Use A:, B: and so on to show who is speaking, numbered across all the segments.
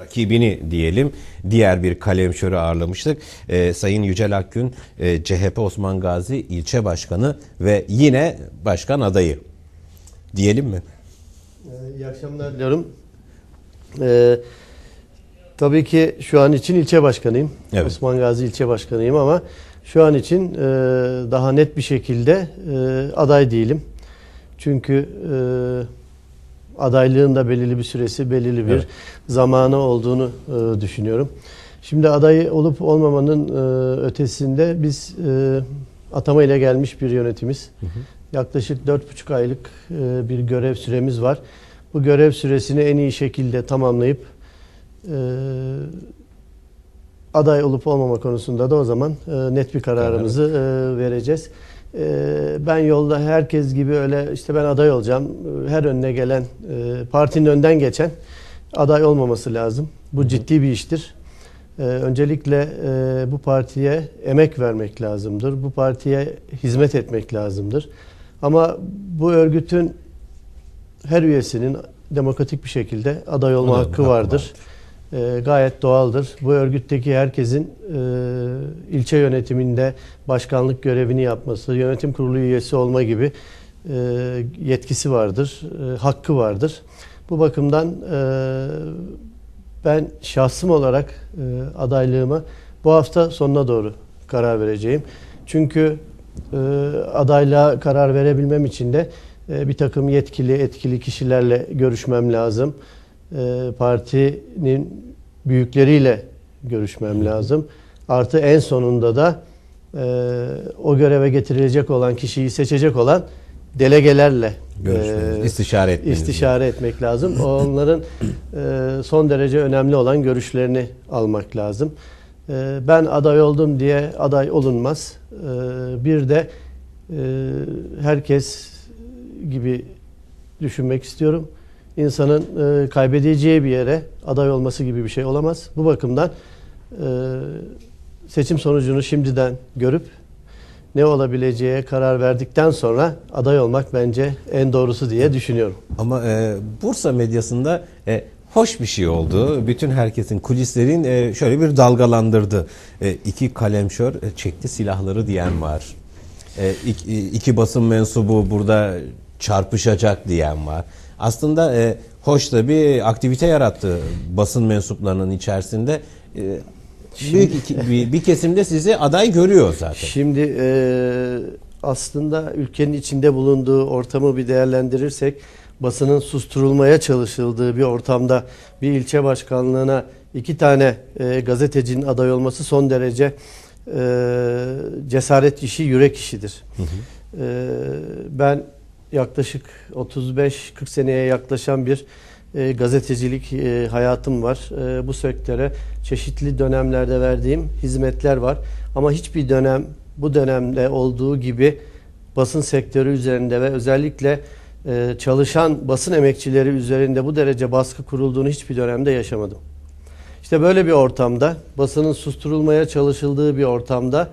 A: rakibini diyelim diğer bir kalemşörü ağırlamıştık. Ee, Sayın Yücel Akgün e, CHP Osman Gazi ilçe başkanı ve yine başkan adayı diyelim mi?
B: Ee, İyi akşamlar diliyorum. Ee, tabii ki şu an için ilçe başkanıyım.
A: Evet.
B: Osman Gazi ilçe başkanıyım ama şu an için e, daha net bir şekilde e, aday değilim. Çünkü e, adaylığın da belirli bir süresi, belirli bir
A: Evet.
B: zamanı olduğunu e, düşünüyorum. Şimdi aday olup olmamanın e, ötesinde biz e, atama ile gelmiş bir yönetimiz. Yaklaşık dört buçuk aylık e, bir görev süremiz var. Bu görev süresini en iyi şekilde tamamlayıp e, aday olup olmama konusunda da o zaman e, net bir kararımızı e, vereceğiz. E, ben yolda herkes gibi öyle işte ben aday olacağım. e, Her önüne gelen e, partinin önden geçen aday olmaması lazım. Bu ciddi bir iştir. E, öncelikle e, bu partiye emek vermek lazımdır. Bu partiye hizmet etmek lazımdır. Ama bu örgütün her üyesinin demokratik bir şekilde aday olma hakkı vardır. E, gayet doğaldır. Bu örgütteki herkesin e, ilçe yönetiminde başkanlık görevini yapması, yönetim kurulu üyesi olma gibi e, yetkisi vardır, e, hakkı vardır. Bu bakımdan e, ben şahsım olarak e, adaylığıma bu hafta sonuna doğru karar vereceğim. Çünkü e, adaylığa karar verebilmem için de e, bir takım yetkili, etkili kişilerle görüşmem lazım. E, partinin büyükleriyle görüşmem lazım. Artı en sonunda da e, o göreve getirilecek olan kişiyi seçecek olan delegelerle
A: Görüşmeniz,
B: e,
A: istişare etmeniz.
B: istişare etmek lazım. Onların e, son derece önemli olan görüşlerini almak lazım. E, ben aday oldum diye aday olunmaz. E, bir de e, herkes gibi düşünmek istiyorum. İnsanın e, kaybedeceği bir yere aday olması gibi bir şey olamaz. Bu bakımdan e, seçim sonucunu şimdiden görüp ne olabileceğe karar verdikten sonra aday olmak bence en doğrusu diye düşünüyorum.
A: Ama e, Bursa medyasında e, hoş bir şey oldu. Bütün herkesin kulislerin e, şöyle bir dalgalandırdı. E, iki kalemşör e, çekti silahları diyen var. E, iki, iki basın mensubu burada çarpışacak diyen var. Aslında e, hoş da bir aktivite yarattı basın mensuplarının içerisinde. E, büyük iki- bir, bir kesimde sizi aday görüyor zaten.
B: Şimdi e, aslında ülkenin içinde bulunduğu ortamı bir değerlendirirsek basının susturulmaya çalışıldığı bir ortamda bir ilçe başkanlığına iki tane e, gazetecinin aday olması son derece e, cesaret işi, yürek işidir. E, ben yaklaşık 35-40 seneye yaklaşan bir e, gazetecilik e, hayatım var. E, bu sektöre çeşitli dönemlerde verdiğim hizmetler var. Ama hiçbir dönem bu dönemde olduğu gibi basın sektörü üzerinde ve özellikle e, çalışan basın emekçileri üzerinde bu derece baskı kurulduğunu hiçbir dönemde yaşamadım. İşte böyle bir ortamda, basının susturulmaya çalışıldığı bir ortamda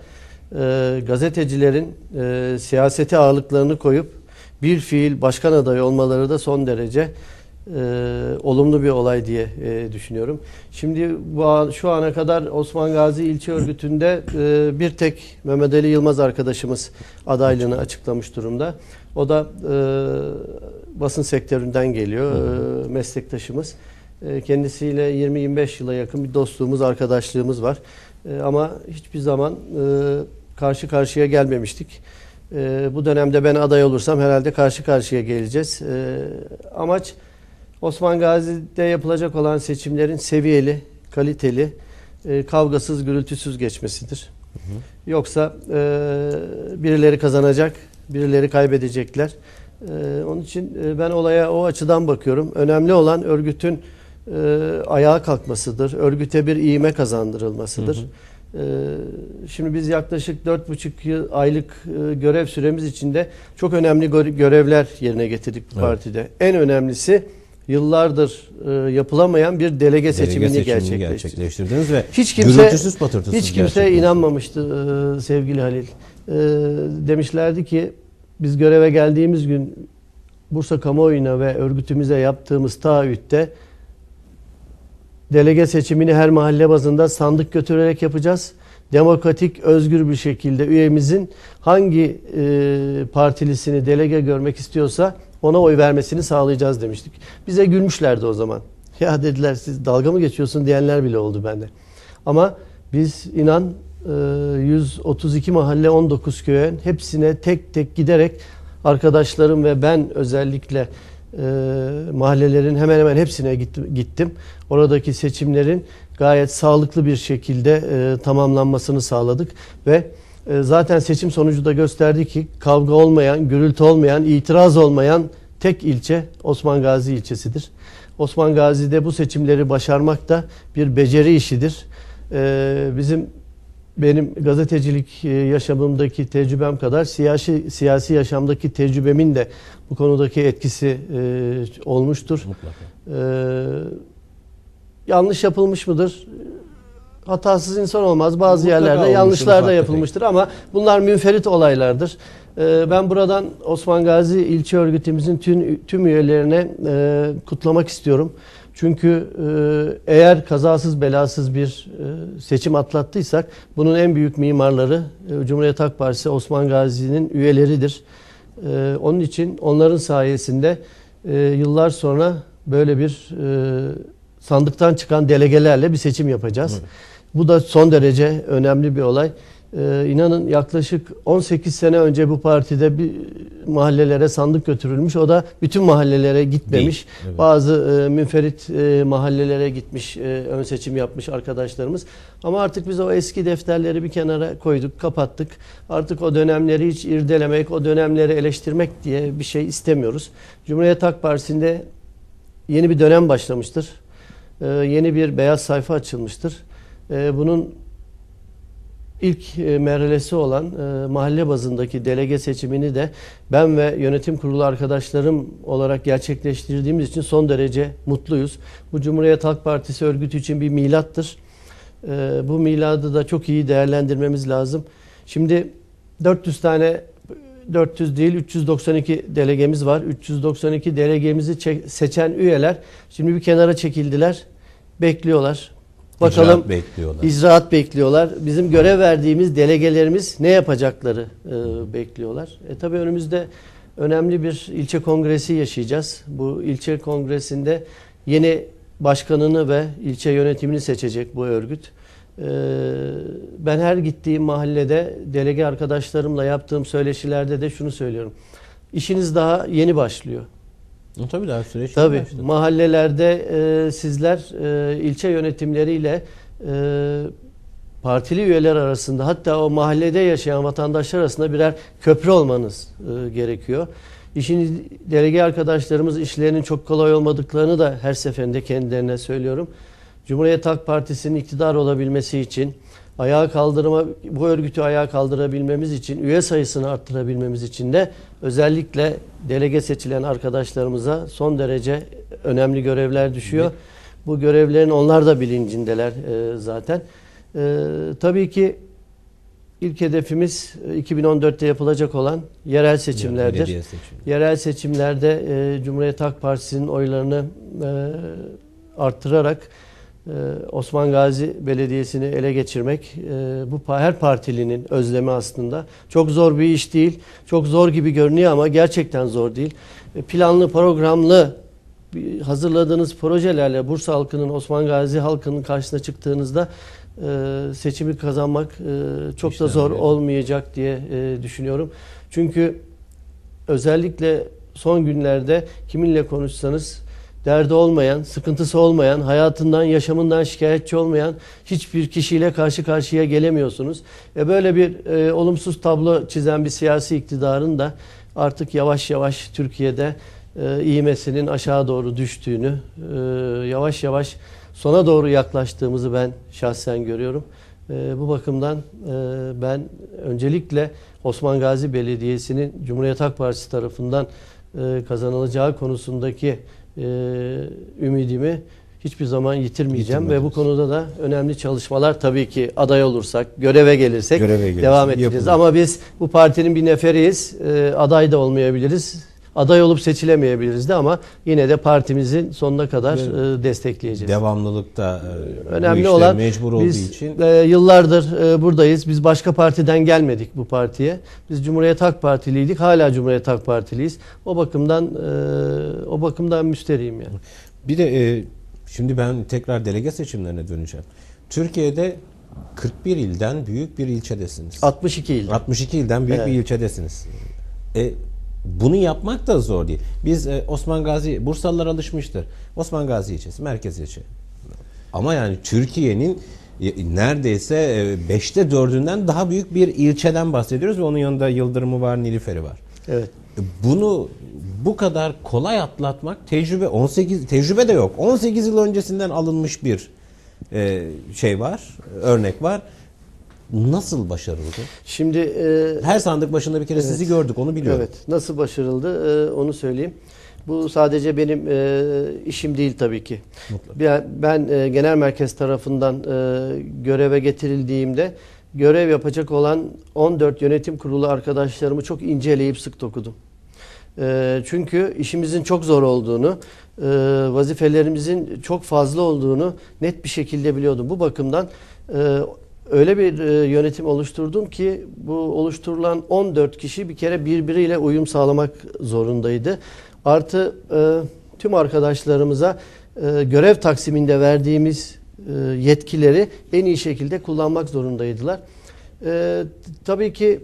B: e, gazetecilerin e, siyasete ağırlıklarını koyup bir fiil başkan adayı olmaları da son derece e, olumlu bir olay diye e, düşünüyorum. Şimdi bu şu ana kadar Osman Gazi ilçe örgütünde e, bir tek Mehmet Ali Yılmaz arkadaşımız adaylığını açıklamış durumda. O da e, basın sektöründen geliyor, e, meslektaşımız. E, Kendisiyle 20-25 yıla yakın bir dostluğumuz, arkadaşlığımız var. E, Ama hiçbir zaman e, karşı karşıya gelmemiştik. E, Bu dönemde ben aday olursam herhalde karşı karşıya geleceğiz. E, Amaç Osman Gazi'de yapılacak olan seçimlerin seviyeli, kaliteli, e, kavgasız, gürültüsüz geçmesidir. Yoksa e, birileri kazanacak, birileri kaybedecekler. E, onun için e, ben olaya o açıdan bakıyorum. Önemli olan örgütün e, ayağa kalkmasıdır. Örgüte bir iğme kazandırılmasıdır. E, şimdi biz yaklaşık 4,5 yıl aylık e, görev süremiz içinde çok önemli gö- görevler yerine getirdik bu
A: Evet.
B: partide. En önemlisi yıllardır e, yapılamayan bir delege,
A: Delege
B: seçimini,
A: seçimini
B: gerçekleştirdik.
A: gerçekleştirdiniz ve
B: Hiç kimse
A: gürültüsüz patırtısız
B: hiç kimse inanmamıştı e, sevgili Halil. Demişlerdi ki biz göreve geldiğimiz gün Bursa kamuoyuna ve örgütümüze yaptığımız taahhütte delege seçimini her mahalle bazında sandık götürerek yapacağız. Demokratik, özgür bir şekilde üyemizin hangi e, partilisini delege görmek istiyorsa ona oy vermesini sağlayacağız demiştik. Bize gülmüşlerdi o zaman. Ya dediler siz dalga mı geçiyorsun diyenler bile oldu bende. Ama biz inan e, 132 mahalle 19 köye hepsine tek tek giderek arkadaşlarım ve ben özellikle e, mahallelerin hemen hemen hepsine gittim. Oradaki seçimlerin gayet sağlıklı bir şekilde e, tamamlanmasını sağladık ve e, zaten seçim sonucu da gösterdi ki kavga olmayan, gürültü olmayan, itiraz olmayan tek ilçe Osman Gazi ilçesidir. Osman Gazi'de bu seçimleri başarmak da bir beceri işidir. E, bizim benim gazetecilik e, yaşamımdaki tecrübem kadar siyasi siyasi yaşamdaki tecrübemin de bu konudaki etkisi e, olmuştur.
A: Mutlaka.
B: Ee, yanlış yapılmış mıdır? Hatasız insan olmaz. Bazı
A: Mutlaka
B: yerlerde yanlışlar da yapılmıştır ama bunlar münferit olaylardır. Ee, ben buradan Osman Gazi ilçe örgütümüzün tüm, tüm üyelerine e, kutlamak istiyorum. Çünkü e, eğer kazasız belasız bir e, seçim atlattıysak bunun en büyük mimarları e, Cumhuriyet Halk Partisi Osman Gazi'nin üyeleridir. Onun için onların sayesinde yıllar sonra böyle bir sandıktan çıkan delegelerle bir seçim yapacağız. Bu da son derece önemli bir olay. Ee, inanın yaklaşık 18 sene önce bu partide bir mahallelere sandık götürülmüş. O da bütün mahallelere gitmemiş.
A: Değil, evet.
B: Bazı e, münferit e, mahallelere gitmiş, e, ön seçim yapmış arkadaşlarımız. Ama artık biz o eski defterleri bir kenara koyduk, kapattık. Artık o dönemleri hiç irdelemek, o dönemleri eleştirmek diye bir şey istemiyoruz. Cumhuriyet Halk Partisi'nde yeni bir dönem başlamıştır. Ee, yeni bir beyaz sayfa açılmıştır. Ee, bunun ilk e, merhalesi olan e, mahalle bazındaki delege seçimini de ben ve yönetim kurulu arkadaşlarım olarak gerçekleştirdiğimiz için son derece mutluyuz. Bu Cumhuriyet Halk Partisi örgütü için bir milattır. Ee, bu miladı da çok iyi değerlendirmemiz lazım. Şimdi 400 tane 400 değil 392 delegemiz var. 392 delegemizi çe- seçen üyeler şimdi bir kenara çekildiler. Bekliyorlar. Bakalım
A: İcraat bekliyorlar.
B: icraat bekliyorlar. Bizim görev verdiğimiz delegelerimiz ne yapacakları e, bekliyorlar. E tabii önümüzde önemli bir ilçe kongresi yaşayacağız. Bu ilçe kongresinde yeni başkanını ve ilçe yönetimini seçecek bu örgüt. E, ben her gittiğim mahallede delege arkadaşlarımla yaptığım söyleşilerde de şunu söylüyorum. İşiniz daha yeni başlıyor.
A: E, Tabii daha süreç
B: Tabii
A: başladı.
B: mahallelerde e, sizler e, ilçe yönetimleriyle e, partili üyeler arasında hatta o mahallede yaşayan vatandaşlar arasında birer köprü olmanız e, gerekiyor. İşin delege arkadaşlarımız işlerinin çok kolay olmadıklarını da her seferinde kendilerine söylüyorum. Cumhuriyet Halk Partisi'nin iktidar olabilmesi için ayağa kaldırma bu örgütü ayağa kaldırabilmemiz için üye sayısını arttırabilmemiz için de özellikle delege seçilen arkadaşlarımıza son derece önemli görevler düşüyor. Bu görevlerin onlar da bilincindeler e, zaten. E, tabii ki ilk hedefimiz e, 2014'te yapılacak olan yerel seçimlerdir. Yerel seçimlerde e, Cumhuriyet Halk Partisi'nin oylarını e, arttırarak e, Osman Gazi Belediyesi'ni ele geçirmek e, bu her partilinin özlemi aslında. Çok zor bir iş değil. Çok zor gibi görünüyor ama gerçekten zor değil. E, planlı, programlı hazırladığınız projelerle Bursa halkının, Osman Gazi halkının karşısına çıktığınızda e, seçimi kazanmak çok
A: İşler
B: da zor
A: böyle.
B: olmayacak diye düşünüyorum. Çünkü özellikle son günlerde kiminle konuşsanız derdi olmayan, sıkıntısı olmayan, hayatından, yaşamından şikayetçi olmayan hiçbir kişiyle karşı karşıya gelemiyorsunuz. E böyle bir e, olumsuz tablo çizen bir siyasi iktidarın da artık yavaş yavaş Türkiye'de e, iğmesinin aşağı doğru düştüğünü, e, yavaş yavaş sona doğru yaklaştığımızı ben şahsen görüyorum. E, bu bakımdan e, ben öncelikle Osman Gazi Belediyesi'nin Cumhuriyet Halk Partisi tarafından e, kazanılacağı konusundaki ümidimi hiçbir zaman yitirmeyeceğim ve bu konuda da önemli çalışmalar tabii ki aday olursak, göreve gelirsek
A: Göreve gelirsek
B: devam edeceğiz.
A: yapılır.
B: Ama biz bu partinin bir neferiyiz. E, aday da olmayabiliriz. Aday olup seçilemeyebiliriz de ama yine de partimizin sonuna kadar e, destekleyeceğiz.
A: Devamlılıkta e,
B: Önemli olan
A: mecbur olduğu
B: biz
A: için
B: e, yıllardır e, buradayız. Biz başka partiden gelmedik bu partiye. Biz Cumhuriyet Halk Partiliydik. Hala Cumhuriyet Halk Partiliyiz. O bakımdan e, o bakımdan müsterihim yani.
A: bir de e, şimdi ben tekrar delege seçimlerine döneceğim. Türkiye'de 41 ilden büyük bir ilçedesiniz.
B: 62 il.
A: 62 ilden büyük
B: Evet.
A: bir ilçedesiniz. E, bunu yapmak da zor değil. Biz e, Osman Gazi, Bursalılar alışmıştır. Osman Gazi ilçesi, merkez ilçe. Ama yani Türkiye'nin e, neredeyse e, beşte dördünden daha büyük bir ilçeden bahsediyoruz ve onun yanında Yıldırım'ı var, Nilüfer'i var.
B: Evet.
A: E, Bunu bu kadar kolay atlatmak tecrübe 18 tecrübe de yok. 18 yıl öncesinden alınmış bir şey var, örnek var. Nasıl başarıldı?
B: Şimdi e,
A: Her sandık başında bir kere sizi gördük onu biliyorum.
B: Evet. Nasıl başarıldı e, onu söyleyeyim. Bu sadece benim e, işim değil tabii ki.
A: Mutlaka.
B: Ben, ben e, genel merkez tarafından e, göreve getirildiğimde görev yapacak olan 14 yönetim kurulu arkadaşlarımı çok inceleyip sık dokudum. E, çünkü işimizin çok zor olduğunu, e, vazifelerimizin çok fazla olduğunu net bir şekilde biliyordum. Bu bakımdan e, öyle bir e, yönetim oluşturdum ki bu oluşturulan 14 kişi bir kere birbiriyle uyum sağlamak zorundaydı. Artı e, tüm arkadaşlarımıza e, görev taksiminde verdiğimiz yetkileri en iyi şekilde kullanmak zorundaydılar. Tabii ki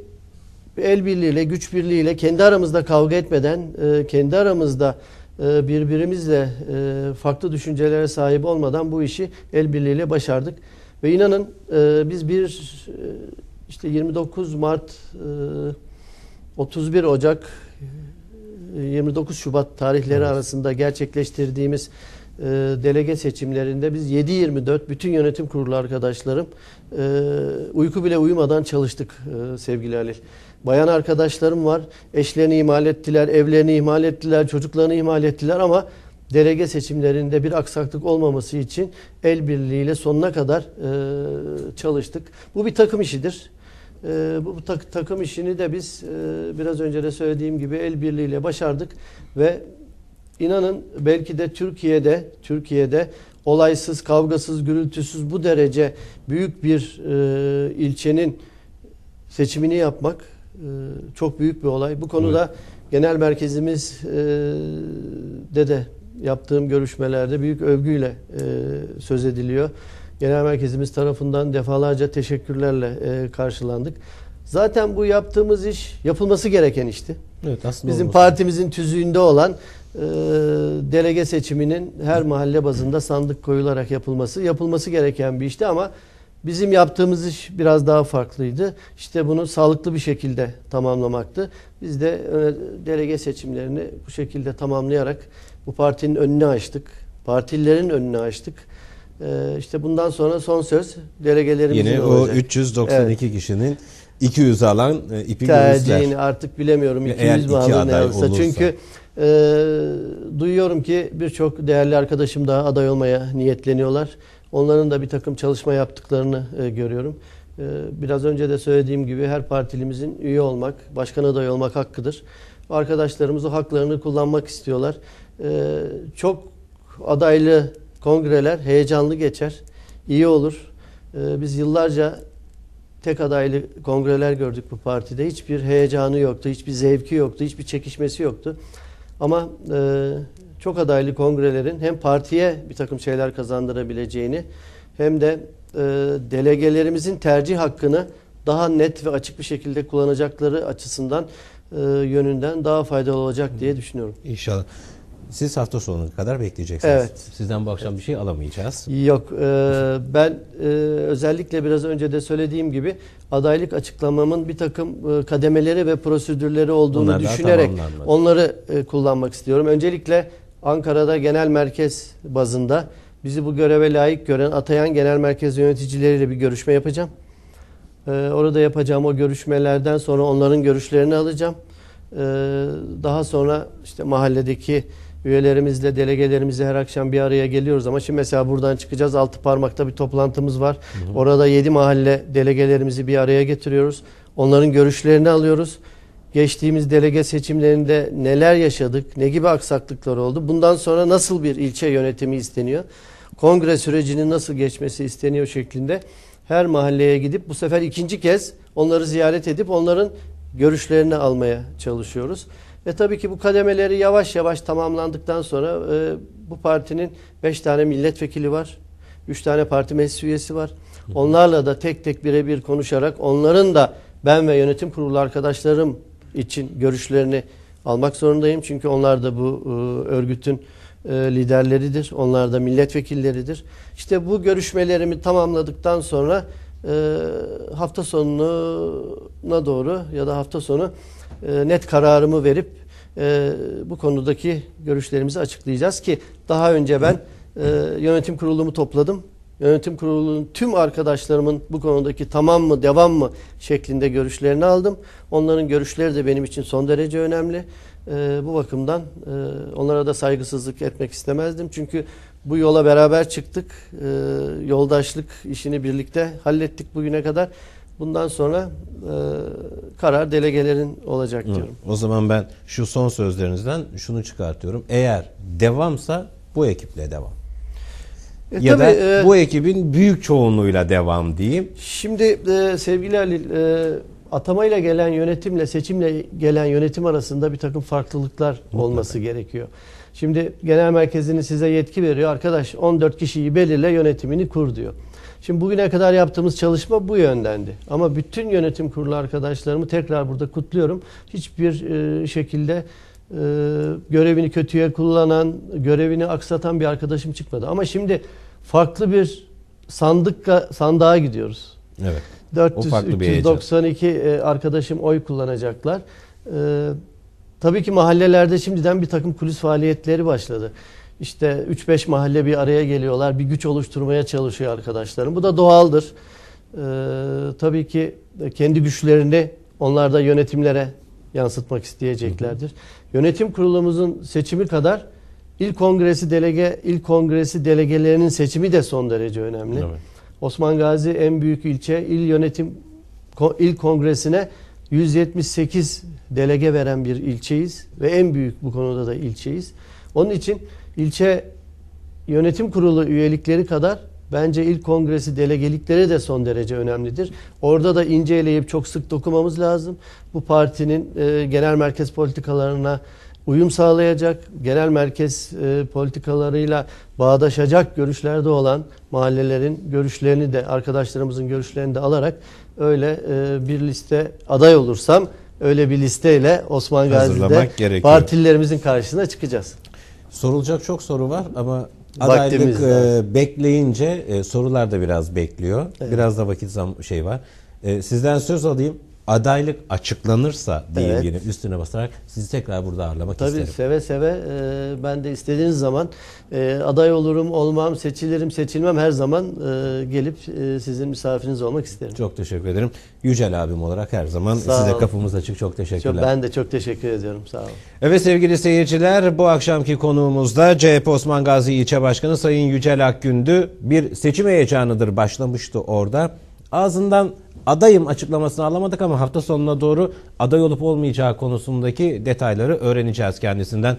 B: el birliğiyle, güç birliğiyle kendi aramızda kavga etmeden, kendi aramızda birbirimizle farklı düşüncelere sahip olmadan bu işi el birliğiyle başardık. Ve inanın e, biz bir e, işte 29 Mart, e, 31 Ocak, e, 29 Şubat tarihleri
A: Evet.
B: arasında gerçekleştirdiğimiz e, delege seçimlerinde biz 7-24 bütün yönetim kurulu arkadaşlarım e, uyku bile uyumadan çalıştık e, sevgili Halil. Bayan arkadaşlarım var. Eşlerini ihmal ettiler, evlerini ihmal ettiler, çocuklarını ihmal ettiler ama delege seçimlerinde bir aksaklık olmaması için el birliğiyle sonuna kadar e, çalıştık. Bu bir takım işidir. E, bu tak- takım işini de biz e, biraz önce de söylediğim gibi el birliğiyle başardık ve inanın belki de Türkiye'de Türkiye'de olaysız, kavgasız, gürültüsüz bu derece büyük bir e, ilçenin seçimini yapmak e, çok büyük bir olay. Bu konuda genel merkezimiz e, de de yaptığım görüşmelerde büyük övgüyle e, söz ediliyor. Genel merkezimiz tarafından defalarca teşekkürlerle e, karşılandık. Zaten bu yaptığımız iş yapılması gereken işti.
A: Evet aslında
B: Bizim
A: olması-
B: partimizin tüzüğünde olan e, delege seçiminin her mahalle bazında sandık koyularak yapılması yapılması gereken bir işti ama bizim yaptığımız iş biraz daha farklıydı. İşte bunu sağlıklı bir şekilde tamamlamaktı. Biz de e, delege seçimlerini bu şekilde tamamlayarak bu partinin önünü açtık. Partililerin önünü açtık. E, işte bundan sonra son söz delegelerimizin
A: Yine o
B: olacak.
A: 392 kişinin 200 alan e, ipi
B: tercihini artık bilemiyorum
A: Eğer
B: 200
A: iki
B: mi alır ne alırsa.
A: olursa.
B: Çünkü e, duyuyorum ki birçok değerli arkadaşım daha aday olmaya niyetleniyorlar. Onların da bir takım çalışma yaptıklarını e, görüyorum. E, biraz önce de söylediğim gibi her partilimizin üye olmak, başkan adayı olmak hakkıdır. Arkadaşlarımız o haklarını kullanmak istiyorlar. E, çok adaylı kongreler heyecanlı geçer, iyi olur. E, biz yıllarca tek adaylı kongreler gördük bu partide. Hiçbir heyecanı yoktu, hiçbir zevki yoktu, hiçbir çekişmesi yoktu. Ama e, çok adaylı kongrelerin hem partiye bir takım şeyler kazandırabileceğini hem de e, delegelerimizin tercih hakkını daha net ve açık bir şekilde kullanacakları açısından e, yönünden daha faydalı olacak diye düşünüyorum.
A: İnşallah. Siz hafta sonuna kadar bekleyeceksiniz.
B: Evet.
A: Sizden bu akşam bir şey alamayacağız.
B: Yok, e, ben e, özellikle biraz önce de söylediğim gibi adaylık açıklamamın bir takım e, kademeleri ve prosedürleri olduğunu
A: Onlar
B: düşünerek onları e, kullanmak istiyorum. Öncelikle Ankara'da genel merkez bazında bizi bu göreve layık gören atayan genel merkez yöneticileriyle bir görüşme yapacağım. E, orada yapacağım o görüşmelerden sonra onların görüşlerini alacağım. E, daha sonra işte mahalledeki üyelerimizle, delegelerimizle her akşam bir araya geliyoruz ama şimdi mesela buradan çıkacağız. Altı parmakta bir toplantımız var. Orada yedi mahalle delegelerimizi bir araya getiriyoruz. Onların görüşlerini alıyoruz. geçtiğimiz delege seçimlerinde neler yaşadık, ne gibi aksaklıklar oldu, bundan sonra nasıl bir ilçe yönetimi isteniyor, kongre sürecinin nasıl geçmesi isteniyor şeklinde her mahalleye gidip bu sefer ikinci kez onları ziyaret edip onların görüşlerini almaya çalışıyoruz. Ve tabii ki bu kademeleri yavaş yavaş tamamlandıktan sonra e, bu partinin 5 tane milletvekili var. 3 tane parti meclis üyesi var. Onlarla da tek tek birebir konuşarak onların da ben ve yönetim kurulu arkadaşlarım için görüşlerini almak zorundayım. Çünkü onlar da bu e, örgütün e, liderleridir. Onlar da milletvekilleridir. İşte bu görüşmelerimi tamamladıktan sonra e, hafta sonuna doğru ya da hafta sonu e, net kararımı verip e, bu konudaki görüşlerimizi açıklayacağız ki daha önce ben e, yönetim kurulumu topladım. Yönetim kurulunun tüm arkadaşlarımın bu konudaki tamam mı devam mı şeklinde görüşlerini aldım. Onların görüşleri de benim için son derece önemli. E, bu bakımdan e, onlara da saygısızlık etmek istemezdim. Çünkü bu yola beraber çıktık. E, yoldaşlık işini birlikte hallettik bugüne kadar. Bundan sonra e, karar delegelerin olacak
A: Hı.
B: diyorum.
A: O zaman ben şu son sözlerinizden şunu çıkartıyorum. Eğer devamsa bu ekiple devam.
B: E,
A: ya da
B: tabii, e,
A: bu ekibin büyük çoğunluğuyla devam diyeyim.
B: Şimdi e, sevgili Halil, e, atamayla gelen yönetimle seçimle gelen yönetim arasında bir takım farklılıklar olması gerekiyor. Şimdi genel merkezinin size yetki veriyor. Arkadaş 14 kişiyi belirle yönetimini kur diyor. Şimdi bugüne kadar yaptığımız çalışma bu yöndendi. Ama bütün yönetim kurulu arkadaşlarımı tekrar burada kutluyorum. Hiçbir e, şekilde e, görevini kötüye kullanan, görevini aksatan bir arkadaşım çıkmadı. Ama şimdi farklı bir sandık sandığa gidiyoruz.
A: Evet.
B: 400
A: O farklı bir heyecan.
B: 392 e, arkadaşım oy kullanacaklar. E, tabii ki mahallelerde şimdiden bir takım kulis faaliyetleri başladı. İşte 3-5 mahalle bir araya geliyorlar, bir güç oluşturmaya çalışıyor arkadaşlarım. Bu da doğaldır. E, tabii ki kendi güçlerini onlar da yönetimlere yansıtmak isteyeceklerdir. Yönetim kurulumuzun seçimi kadar il kongresi delege il kongresi delegelerinin seçimi de son derece önemli.
A: Evet.
B: Osman Gazi en büyük ilçe il yönetim il kongresine 178 delege veren bir ilçeyiz ve en büyük bu konuda da ilçeyiz. Onun için ilçe yönetim kurulu üyelikleri kadar bence il kongresi delegelikleri de son derece önemlidir. Orada da inceleyip çok sık dokumamız lazım. Bu partinin e, genel merkez politikalarına uyum sağlayacak, genel merkez e, politikalarıyla bağdaşacak görüşlerde olan mahallelerin görüşlerini de arkadaşlarımızın görüşlerini de alarak öyle e, bir liste aday olursam öyle bir listeyle Osman Gazi'de partililerimizin karşısına çıkacağız.
A: Sorulacak çok soru var ama adaylık e, bekleyince e, sorular da biraz bekliyor. Biraz da vakit zam şey var. E, sizden söz alayım. Adaylık açıklanırsa diyeyim
B: Evet.
A: yine üstüne basarak sizi tekrar burada ağırlamak
B: Tabii
A: isterim.
B: seve seve e, ben de istediğiniz zaman e, aday olurum olmam seçilirim seçilmem her zaman e, gelip e, sizin misafiriniz olmak isterim.
A: Çok teşekkür ederim. Yücel abim olarak her zaman
B: Sağ
A: size
B: olun.
A: kapımız açık. Çok teşekkürler.
B: Çok, ben de çok teşekkür ediyorum sağ olun.
A: Evet sevgili seyirciler bu akşamki konuğumuzda CHP Osman Gazi İlçe Başkanı Sayın Yücel Akgündü. Bir seçim heyecanıdır başlamıştı orada. Ağzından adayım açıklamasını alamadık ama hafta sonuna doğru aday olup olmayacağı konusundaki detayları öğreneceğiz kendisinden.